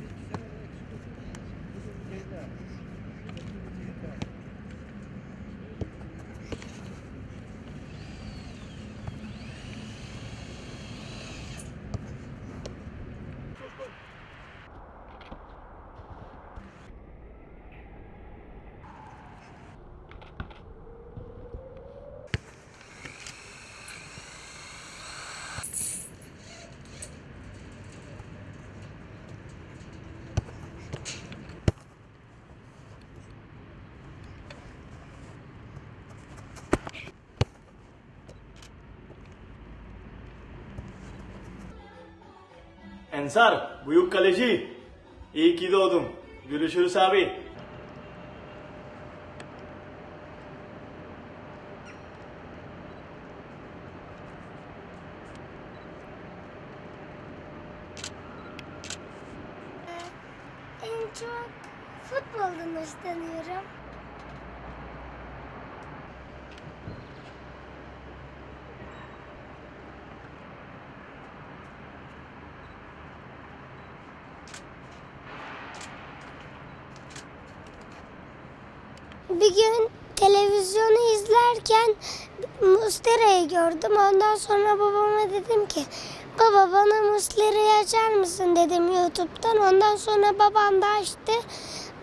Thank you. Ensar, büyük kaleci. İyi ki doğdun. Görüşürüz abi. En çok futboldan hoşlanıyorum. Bir gün televizyonu izlerken Mustera'yı gördüm. Ondan sonra babama dedim ki baba bana Mustera'yı açar mısın dedim YouTube'dan. Ondan sonra babam da açtı.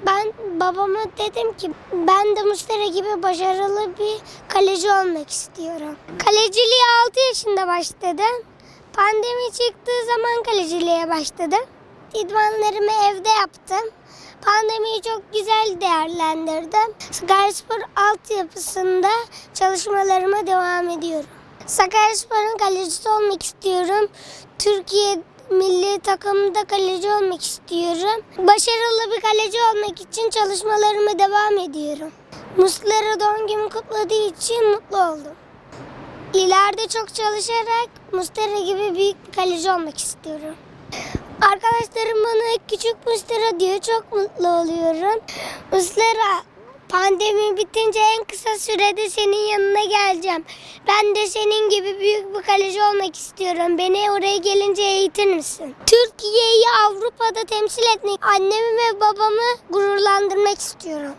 Ben babama dedim ki ben de Mustera gibi başarılı bir kaleci olmak istiyorum. Kaleciliğe 6 yaşında başladım. Pandemi çıktığı zaman kaleciliğe başladım. İdmanlarımı evde yaptım. Pandemiyi çok güzel değerlendirdim. Sakaryaspor altyapısında çalışmalarıma devam ediyorum. Sakaryaspor'un kalecisi olmak istiyorum. Türkiye milli takımında kaleci olmak istiyorum. Başarılı bir kaleci olmak için çalışmalarıma devam ediyorum. Muslera doğum günümü kutladığı için mutlu oldum. İleride çok çalışarak Mustera gibi büyük bir kaleci olmak istiyorum. Arkadaşlarım bana küçük Mustera diyor. Çok mutlu oluyorum. Mustera pandemi bitince en kısa sürede senin yanına geleceğim. Ben de senin gibi büyük bir kaleci olmak istiyorum. Beni oraya gelince eğitir misin? Türkiye'yi Avrupa'da temsil etmek, annemi ve babamı gururlandırmak istiyorum.